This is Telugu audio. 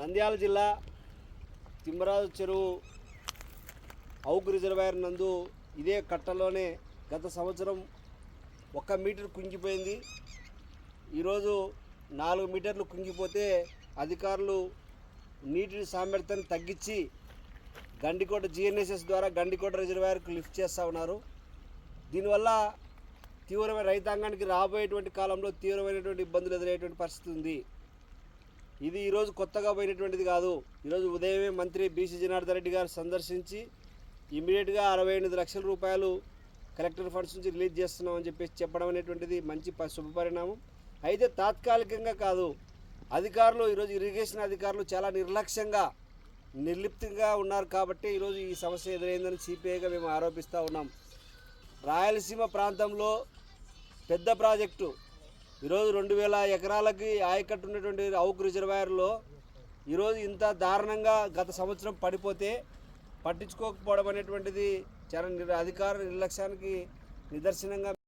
నంద్యాల జిల్లా తిమ్మరాజు చెరువు ఔక్ రిజర్వాయర్ నందు ఇదే కట్టలోనే గత సంవత్సరం ఒక్క మీటర్ కుంగిపోయింది. ఈరోజు నాలుగు మీటర్లు కుంగిపోతే అధికారులు నీటి సామర్థ్యాన్ని తగ్గించి గండికోట జిఎన్ఎస్ఎస్ ద్వారా గండికోట రిజర్వాయర్కు లిఫ్ట్ చేస్తూ ఉన్నారు. దీనివల్ల తీవ్రమైన రైతాంగానికి రాబోయేటువంటి కాలంలో తీవ్రమైనటువంటి ఇబ్బందులు ఎదురయ్యేటువంటి పరిస్థితి ఉంది. ఇది ఈరోజు కొత్తగా పోయినటువంటిది కాదు. ఈరోజు ఉదయమే మంత్రి బీసీ జనార్దన్ రెడ్డి గారు సందర్శించి ఇమీడియట్గా అరవై ఎనిమిది లక్షల రూపాయలు కలెక్టర్ ఫండ్స్ నుంచి రిలీజ్ చేస్తున్నామని చెప్పేసి చెప్పడం అనేటువంటిది మంచి శుభపరిణామం అయితే తాత్కాలికంగా కాదు అధికారులు ఈరోజు ఇరిగేషన్ అధికారులు చాలా నిర్లక్ష్యంగా నిర్లిప్తంగా ఉన్నారు కాబట్టి ఈరోజు ఈ సమస్య ఎదురైందని సిపిఐగా మేము ఆరోపిస్తూ ఉన్నాం. రాయలసీమ ప్రాంతంలో పెద్ద ప్రాజెక్టు ఈరోజు రెండు వేల ఎకరాలకి ఆయకట్టు ఉన్నటువంటి ఔక్ రిజర్వాయర్లో ఈరోజు ఇంత దారుణంగా గత సంవత్సరం పడిపోతే పట్టించుకోకపోవడం అనేటువంటిది చాలా అధికార నిర్లక్ష్యానికి నిదర్శనంగా